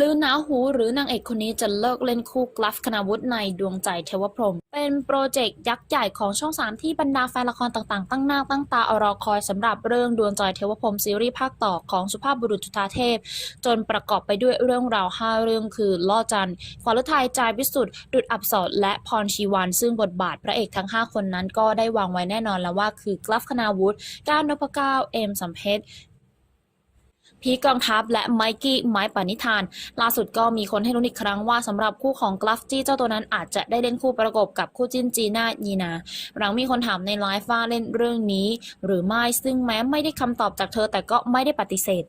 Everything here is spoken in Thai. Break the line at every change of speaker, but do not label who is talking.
ลือหนาหูหรือนางเอกคนนี้จะเลิกเล่นคู่กลัฟคณาวุฒิในดวงใจเทวพรหมเป็นโปรเจกต์ยักษ์ใหญ่ของช่อง 3 ที่บรรดาแฟนละครต่างๆ ตั้งหน้าตั้งตารอคอยสำหรับเรื่องดวงใจเทวพรหมซีรีส์ภาคต่อของสุภาพบุรุษจุฑาเทพ จนประกอบไปด้วยเรื่องราว 5 เรื่องคือล่อจันขวัญฤทัยจายวิสุทธ์ดุดอับสรและพรชีวัน ซึ่งบทบาทพระเอกทั้ง 5 คนนั้นก็ได้วางไว้แน่นอนแล้วว่าคือกลัฟคณาวุฒิก้าวนพเก้าเอ็มสัมเพช พีกองทัพและไมกี้ไม้ปานิธาน ล่าสุดก็มีคนให้รู้อีกครั้งว่าสำหรับคู่ของกลัฟจี้เจ้าตัวนั้นอาจจะได้เล่นคู่ประกบกับคู่จิ้นจีน่ายีนา หลังมีคนถามในไลฟ์ว่าเล่นเรื่องนี้ หรือไม่ซึ่งแม้ไม่ได้คำตอบจากเธอแต่ก็ไม่ได้ปฏิเสธ